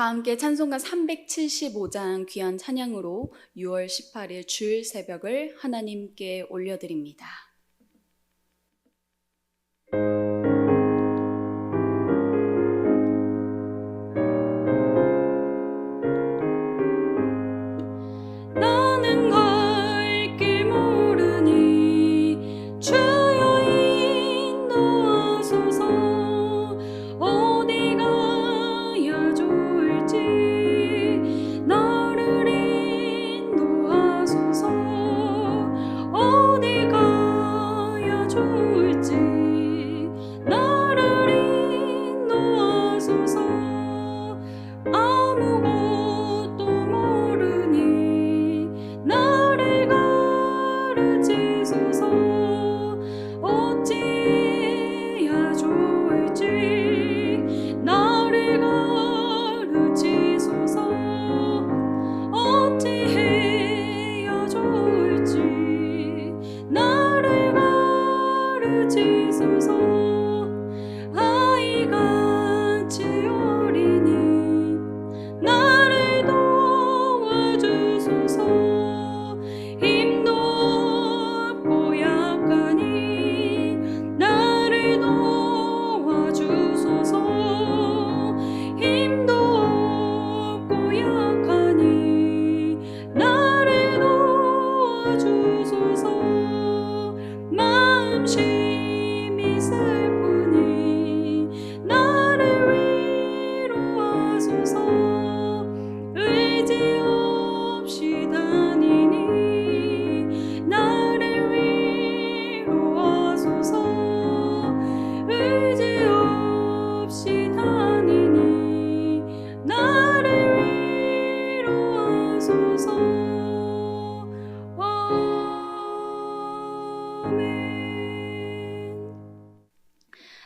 다 함께 찬송가 375장 귀한 찬양으로 6월 18일 주일 새벽을 하나님께 올려드립니다.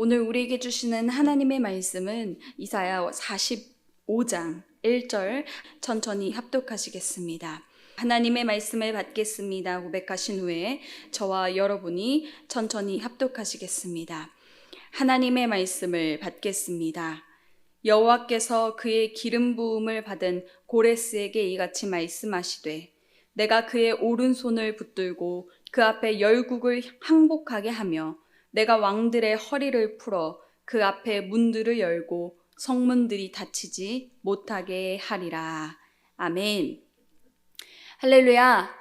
오늘 우리에게 주시는 하나님의 말씀은 이사야 45장 1절 천천히 합독하시겠습니다. 하나님의 말씀을 받겠습니다. 고백하신 후에 저와 여러분이 천천히 합독하시겠습니다. 하나님의 말씀을 받겠습니다. 여호와께서 그의 기름 부음을 받은 고레스에게 이같이 말씀하시되 내가 그의 오른손을 붙들고 그 앞에 열국을 항복하게 하며 내가 왕들의 허리를 풀어 그 앞에 문들을 열고 성문들이 닫히지 못하게 하리라. 아멘. 할렐루야.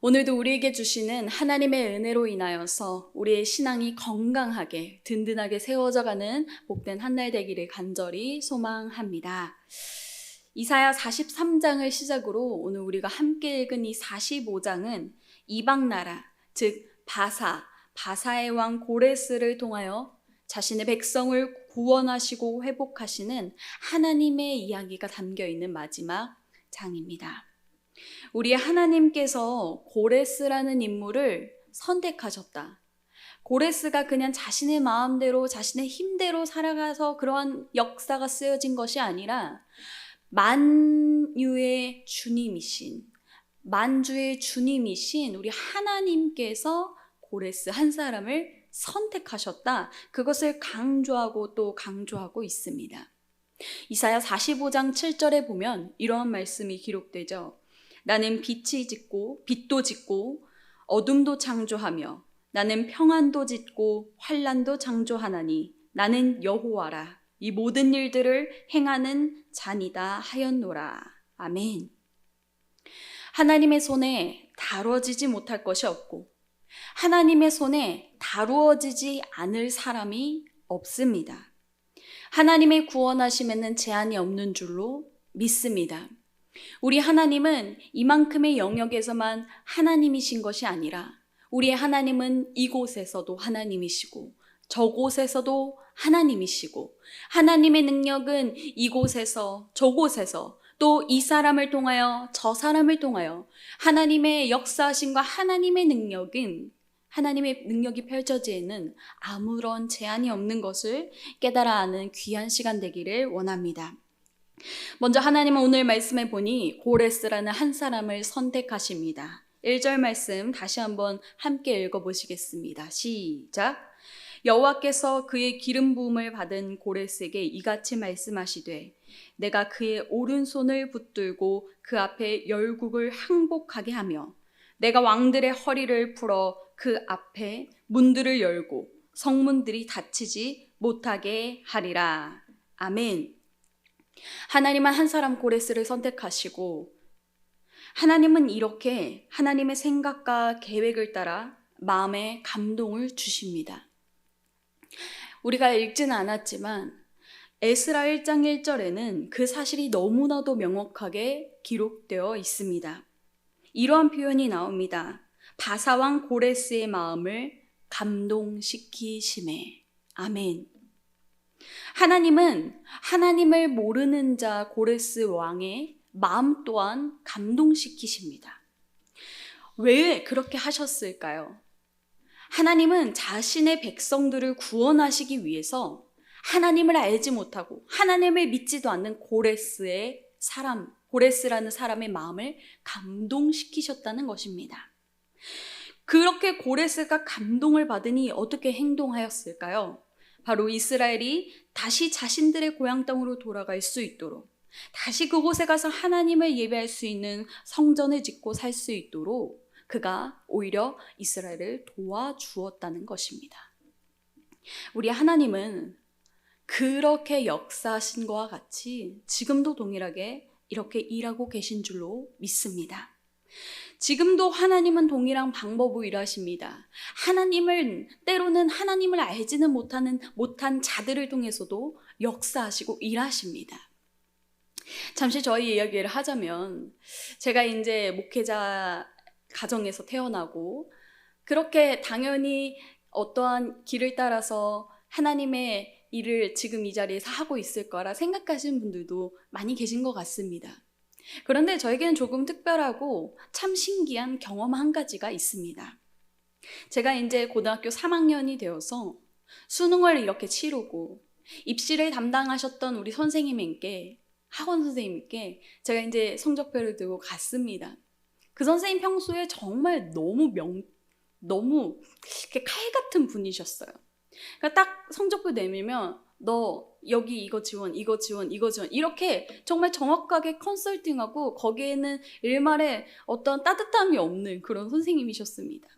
오늘도 우리에게 주시는 하나님의 은혜로 인하여서 우리의 신앙이 건강하게 든든하게 세워져 가는 복된 한 날 되기를 간절히 소망합니다. 이사야 43장을 시작으로 오늘 우리가 함께 읽은 이 45장은 이방 나라, 즉 바사, 바사의 왕 고레스를 통하여 자신의 백성을 구원하시고 회복하시는 하나님의 이야기가 담겨 있는 마지막 장입니다. 우리 하나님께서 고레스라는 인물을 선택하셨다. 고레스가 그냥 자신의 마음대로 자신의 힘대로 살아가서 그러한 역사가 쓰여진 것이 아니라 만유의 주님이신 만주의 주님이신 우리 하나님께서 고레스 한 사람을 선택하셨다. 그것을 강조하고 또 강조하고 있습니다. 이사야 45장 7절에 보면 이러한 말씀이 기록되죠. 나는 빛이 짓고 빛도 짓고 어둠도 창조하며 나는 평안도 짓고 환란도 창조하나니 나는 여호와라 이 모든 일들을 행하는 잔이다 하였노라. 아멘. 하나님의 손에 다뤄지지 못할 것이 없고 하나님의 손에 다루어지지 않을 사람이 없습니다. 하나님의 구원하심에는 제한이 없는 줄로 믿습니다. 우리 하나님은 이만큼의 영역에서만 하나님이신 것이 아니라 우리의 하나님은 이곳에서도 하나님이시고 저곳에서도 하나님이시고 하나님의 능력은 이곳에서 저곳에서 또 이 사람을 통하여 저 사람을 통하여 하나님의 역사하심과 하나님의 능력은 하나님의 능력이 펼쳐지는 아무런 제한이 없는 것을 깨달아 아는 귀한 시간 되기를 원합니다. 먼저 하나님은 오늘 말씀해 보니 고레스라는 한 사람을 선택하십니다. 1절 말씀 다시 한번 함께 읽어 보시겠습니다. 시작. 여호와께서 그의 기름 부음을 받은 고레스에게 이같이 말씀하시되 내가 그의 오른손을 붙들고 그 앞에 열국을 항복하게 하며 내가 왕들의 허리를 풀어 그 앞에 문들을 열고 성문들이 닫히지 못하게 하리라. 아멘. 하나님은 한 사람 고레스를 선택하시고 하나님은 이렇게 하나님의 생각과 계획을 따라 마음에 감동을 주십니다. 우리가 읽지는 않았지만 에스라 1장 1절에는 그 사실이 너무나도 명확하게 기록되어 있습니다. 이러한 표현이 나옵니다. 바사왕 고레스의 마음을 감동시키심에. 아멘. 하나님은 하나님을 모르는 자 고레스 왕의 마음 또한 감동시키십니다. 왜 그렇게 하셨을까요? 하나님은 자신의 백성들을 구원하시기 위해서 하나님을 알지 못하고 하나님을 믿지도 않는 고레스의 사람, 고레스라는 사람의 마음을 감동시키셨다는 것입니다. 그렇게 고레스가 감동을 받으니 어떻게 행동하였을까요? 바로 이스라엘이 다시 자신들의 고향 땅으로 돌아갈 수 있도록 다시 그곳에 가서 하나님을 예배할 수 있는 성전을 짓고 살 수 있도록 그가 오히려 이스라엘을 도와주었다는 것입니다. 우리 하나님은 그렇게 역사하신 것과 같이 지금도 동일하게 이렇게 일하고 계신 줄로 믿습니다. 지금도 하나님은 동일한 방법으로 일하십니다. 하나님을 때로는 하나님을 알지는 못하는 못한 자들을 통해서도 역사하시고 일하십니다. 잠시 저희 이야기를 하자면 제가 이제 목회자 가정에서 태어나고 그렇게 당연히 어떠한 길을 따라서 하나님의 일을 지금 이 자리에서 하고 있을 거라 생각하시는 분들도 많이 계신 것 같습니다. 그런데 저에게는 조금 특별하고 참 신기한 경험 한 가지가 있습니다. 제가 이제 고등학교 3학년이 되어서 수능을 이렇게 치르고 입시를 담당하셨던 우리 선생님께 학원 선생님께 제가 이제 성적표를 들고 갔습니다. 그 선생님 평소에 정말 너무 명 너무 이렇게 칼 같은 분이셨어요. 그러니까 딱 성적표 내밀면 너 여기 이거 지원, 이거 지원, 이거 지원 이렇게 정말 정확하게 컨설팅하고 거기에는 일말에 어떤 따뜻함이 없는 그런 선생님이셨습니다.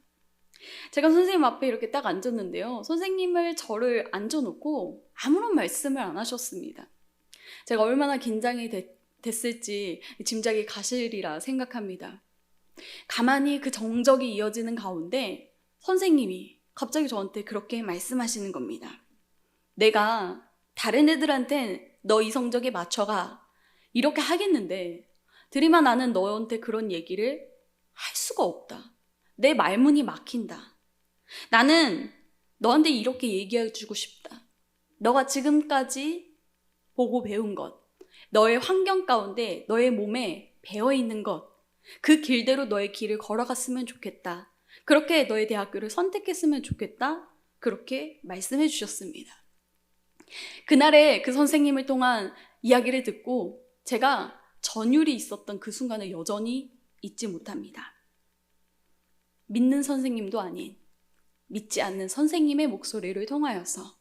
제가 선생님 앞에 이렇게 딱 앉았는데요. 선생님을 저를 앉아놓고 아무런 말씀을 안 하셨습니다. 제가 얼마나 긴장이 됐, 됐을지 짐작이 가시리라 생각합니다. 가만히 그 정적이 이어지는 가운데 선생님이 갑자기 저한테 그렇게 말씀하시는 겁니다. 내가 다른 애들한테 너 이 성적에 맞춰가 이렇게 하겠는데 들이마 나는 너한테 그런 얘기를 할 수가 없다. 내 말문이 막힌다. 나는 너한테 이렇게 얘기해 주고 싶다. 너가 지금까지 보고 배운 것, 너의 환경 가운데 너의 몸에 배어 있는 것, 그 길대로 너의 길을 걸어갔으면 좋겠다. 그렇게 너의 대학교를 선택했으면 좋겠다. 그렇게 말씀해 주셨습니다. 그날에 그 선생님을 통한 이야기를 듣고 제가 전율이 있었던 그 순간을 여전히 잊지 못합니다. 믿는 선생님도 아닌 믿지 않는 선생님의 목소리를 통하여서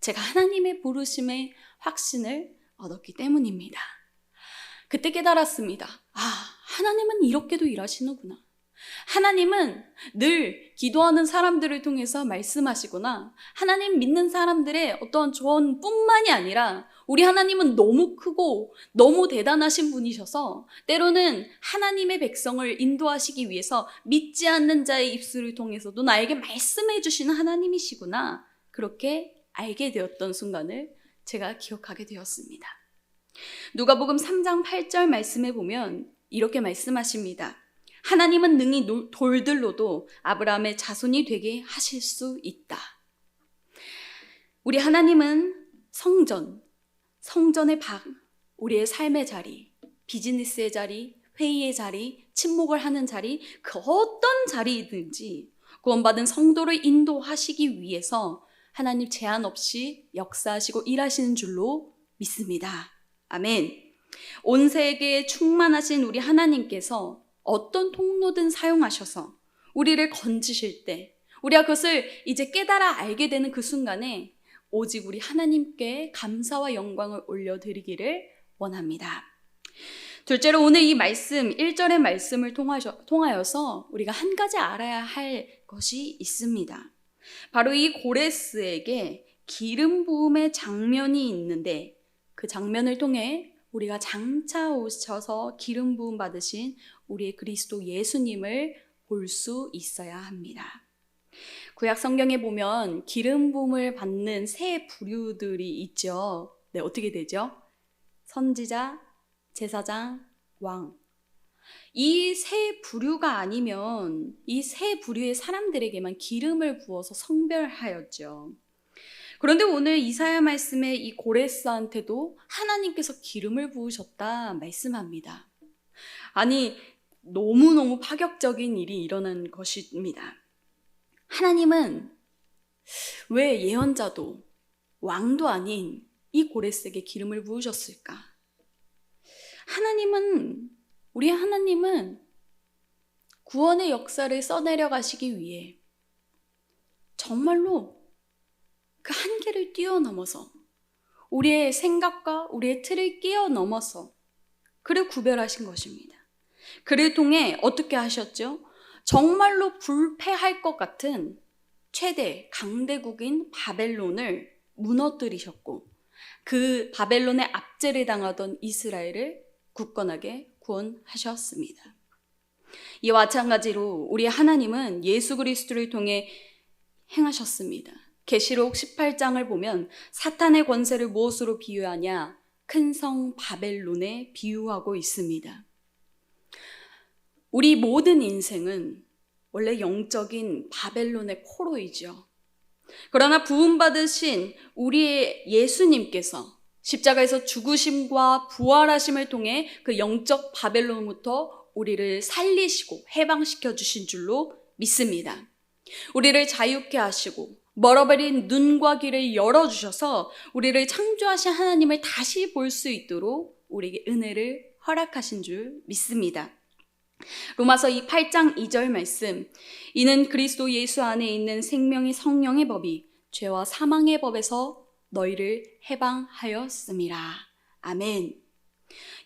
제가 하나님의 부르심의 확신을 얻었기 때문입니다. 그때 깨달았습니다. 아, 하나님은 이렇게도 일하시는구나. 하나님은 늘 기도하는 사람들을 통해서 말씀하시구나. 하나님 믿는 사람들의 어떤 조언뿐만이 아니라 우리 하나님은 너무 크고 너무 대단하신 분이셔서 때로는 하나님의 백성을 인도하시기 위해서 믿지 않는 자의 입술을 통해서도 나에게 말씀해 주시는 하나님이시구나. 그렇게 알게 되었던 순간을 제가 기억하게 되었습니다. 누가복음 3장 8절 말씀에 보면 이렇게 말씀하십니다. 하나님은 능히 돌들로도 아브라함의 자손이 되게 하실 수 있다. 우리 하나님은 성전, 성전의 방, 우리의 삶의 자리, 비즈니스의 자리, 회의의 자리, 침묵을 하는 자리, 그 어떤 자리이든지 구원받은 성도를 인도하시기 위해서 하나님 제한 없이 역사하시고 일하시는 줄로 믿습니다. 아멘. 온 세계에 충만하신 우리 하나님께서 어떤 통로든 사용하셔서 우리를 건지실 때 우리가 그것을 이제 깨달아 알게 되는 그 순간에 오직 우리 하나님께 감사와 영광을 올려드리기를 원합니다. 둘째로 오늘 이 말씀, 1절의 말씀을 통하여서 우리가 한 가지 알아야 할 것이 있습니다. 바로 이 고레스에게 기름 부음의 장면이 있는데 그 장면을 통해 우리가 장차 오셔서 기름 부음 받으신 우리의 그리스도 예수님을 볼 수 있어야 합니다. 구약 성경에 보면 기름 부음을 받는 세 부류들이 있죠. 네, 어떻게 되죠? 선지자, 제사장, 왕. 이 세 부류가 아니면 이 세 부류의 사람들에게만 기름을 부어서 성별하였죠. 그런데 오늘 이사야 말씀에 이 고레스한테도 하나님께서 기름을 부으셨다 말씀합니다. 아니, 너무너무 파격적인 일이 일어난 것입니다. 하나님은 왜 예언자도 왕도 아닌 이 고레스에게 기름을 부으셨을까? 하나님은, 우리 하나님은 구원의 역사를 써내려 가시기 위해 정말로 그 한계를 뛰어넘어서 우리의 생각과 우리의 틀을 끼어넘어서 그를 구별하신 것입니다. 그를 통해 어떻게 하셨죠? 정말로 불패할 것 같은 최대 강대국인 바벨론을 무너뜨리셨고 그 바벨론의 압제를 당하던 이스라엘을 굳건하게 구원하셨습니다. 이와 마찬가지로 우리 하나님은 예수 그리스도를 통해 행하셨습니다. 계시록 18장을 보면 사탄의 권세를 무엇으로 비유하냐? 큰 성 바벨론에 비유하고 있습니다. 우리 모든 인생은 원래 영적인 바벨론의 포로이죠. 그러나 부음받으신 우리의 예수님께서 십자가에서 죽으심과 부활하심을 통해 그 영적 바벨론부터 우리를 살리시고 해방시켜 주신 줄로 믿습니다. 우리를 자유케 하시고 멀어버린 눈과 귀를 열어주셔서 우리를 창조하신 하나님을 다시 볼 수 있도록 우리에게 은혜를 허락하신 줄 믿습니다. 로마서 이 8장 2절 말씀. 이는 그리스도 예수 안에 있는 생명의 성령의 법이 죄와 사망의 법에서 너희를 해방하였음이라. 아멘.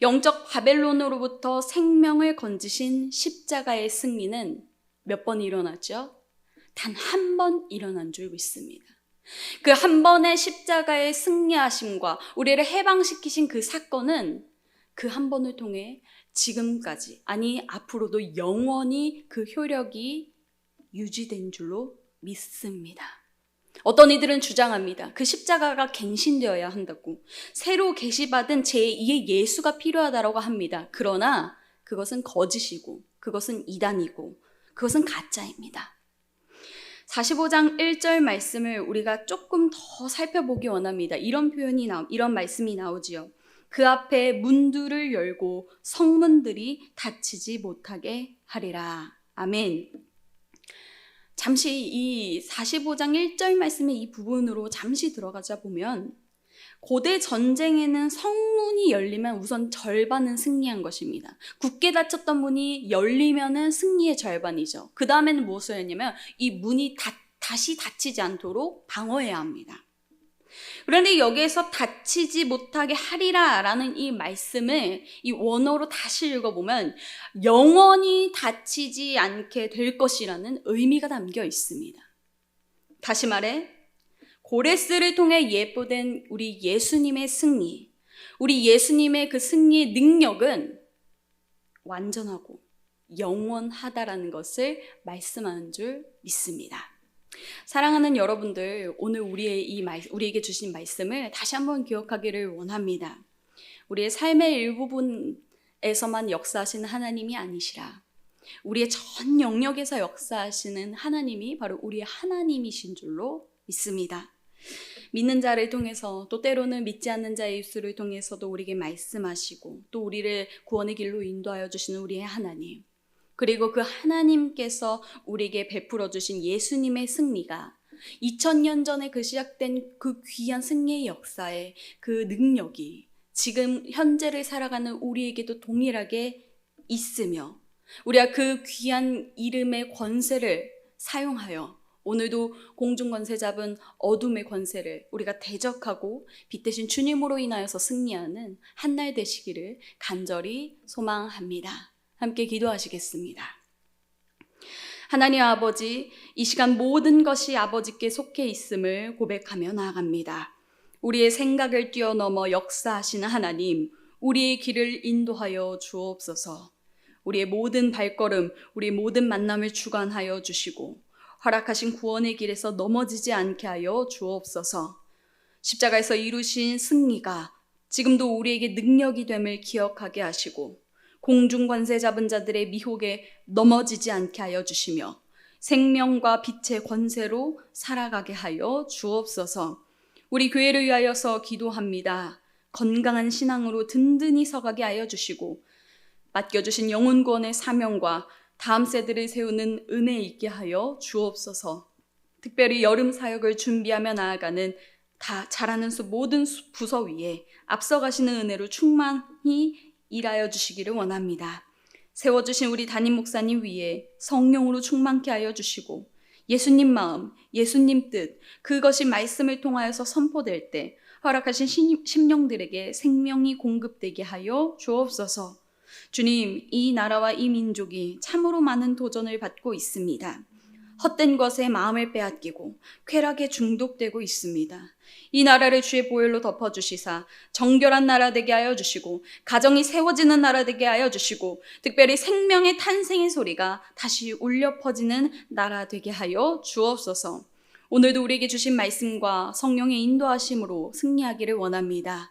영적 바벨론으로부터 생명을 건지신 십자가의 승리는 몇 번 일어났죠? 단 한 번 일어난 줄 믿습니다. 그 한 번의 십자가의 승리하심과 우리를 해방시키신 그 사건은 그 한 번을 통해 지금까지, 아니, 앞으로도 영원히 그 효력이 유지된 줄로 믿습니다. 어떤 이들은 주장합니다. 그 십자가가 갱신되어야 한다고. 새로 계시받은 제2의 예수가 필요하다고 합니다. 그러나 그것은 거짓이고, 그것은 이단이고, 그것은 가짜입니다. 45장 1절 말씀을 우리가 조금 더 살펴보기 원합니다. 이런 표현이 나, 이런 말씀이 나오지요. 그 앞에 문들을 열고 성문들이 닫히지 못하게 하리라. 아멘. 잠시 이 45장 1절 말씀의 이 부분으로 잠시 들어가자 보면 고대 전쟁에는 성문이 열리면 우선 절반은 승리한 것입니다. 굳게 닫혔던 문이 열리면은 승리의 절반이죠. 그 다음에는 무엇을 했냐면 이 문이 다, 다시 닫히지 않도록 방어해야 합니다. 그런데 여기에서 닫히지 못하게 하리라 라는 이 말씀을 이 원어로 다시 읽어보면 영원히 닫히지 않게 될 것이라는 의미가 담겨 있습니다. 다시 말해, 고레스를 통해 예포된 우리 예수님의 승리, 우리 예수님의 그 승리의 능력은 완전하고 영원하다라는 것을 말씀하는 줄 믿습니다. 사랑하는 여러분들, 오늘 우리의 이 말, 우리에게 주신 말씀을 다시 한번 기억하기를 원합니다. 우리의 삶의 일부분에서만 역사하시는 하나님이 아니시라. 우리의 전 영역에서 역사하시는 하나님이 바로 우리의 하나님이신 줄로 믿습니다. 믿는 자를 통해서 또 때로는 믿지 않는 자의 입술을 통해서도 우리에게 말씀하시고 또 우리를 구원의 길로 인도하여 주시는 우리의 하나님. 그리고 그 하나님께서 우리에게 베풀어 주신 예수님의 승리가 2000년 전에 그 시작된 그 귀한 승리의 역사에 그 능력이 지금 현재를 살아가는 우리에게도 동일하게 있으며 우리가 그 귀한 이름의 권세를 사용하여 오늘도 공중 권세 잡은 어둠의 권세를 우리가 대적하고 빛 대신 주님으로 인하여서 승리하는 한날 되시기를 간절히 소망합니다. 함께 기도하시겠습니다. 하나님 아버지, 이 시간 모든 것이 아버지께 속해 있음을 고백하며 나아갑니다. 우리의 생각을 뛰어넘어 역사하시는 하나님, 우리의 길을 인도하여 주옵소서. 우리의 모든 발걸음, 우리의 모든 만남을 주관하여 주시고, 허락하신 구원의 길에서 넘어지지 않게 하여 주옵소서. 십자가에서 이루신 승리가 지금도 우리에게 능력이 됨을 기억하게 하시고, 공중 관세 잡은 자들의 미혹에 넘어지지 않게 하여 주시며 생명과 빛의 권세로 살아가게 하여 주옵소서. 우리 교회를 위하여서 기도합니다. 건강한 신앙으로 든든히 서가게 하여 주시고 맡겨주신 영혼 구원의 사명과 다음 세대를 세우는 은혜 있게 하여 주옵소서. 특별히 여름 사역을 준비하며 나아가는 다 잘하는 수 모든 부서 위에 앞서가시는 은혜로 충만히 일하여 주시기를 원합니다. 세워주신 우리 담임 목사님 위에 성령으로 충만케 하여 주시고 예수님 마음, 예수님 뜻, 그것이 말씀을 통하여서 선포될 때 허락하신 심령들에게 생명이 공급되게 하여 주옵소서. 주님, 이 나라와 이 민족이 참으로 많은 도전을 받고 있습니다. 헛된 것에 마음을 빼앗기고 쾌락에 중독되고 있습니다. 이 나라를 주의 보혈로 덮어주시사 정결한 나라 되게 하여 주시고 가정이 세워지는 나라 되게 하여 주시고 특별히 생명의 탄생의 소리가 다시 울려 퍼지는 나라 되게 하여 주옵소서. 오늘도 우리에게 주신 말씀과 성령의 인도하심으로 승리하기를 원합니다.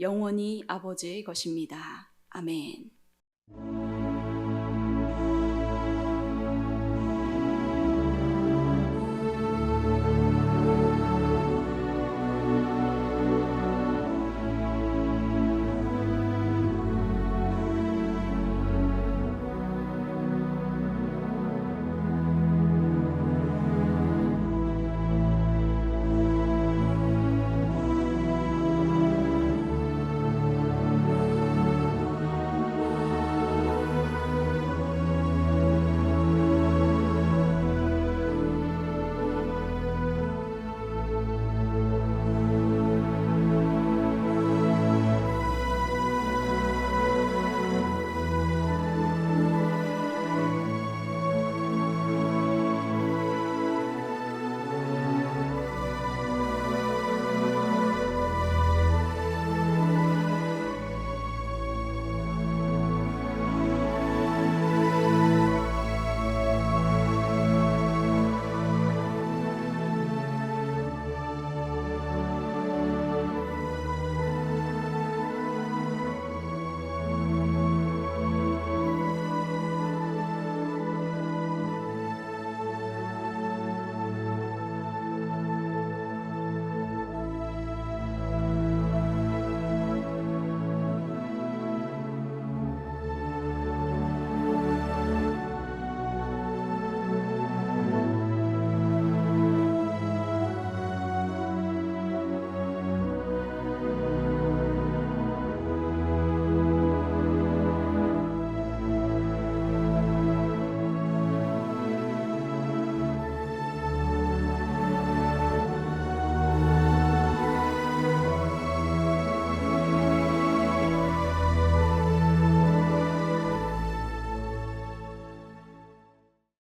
영원히 아버지의 것입니다. 아멘.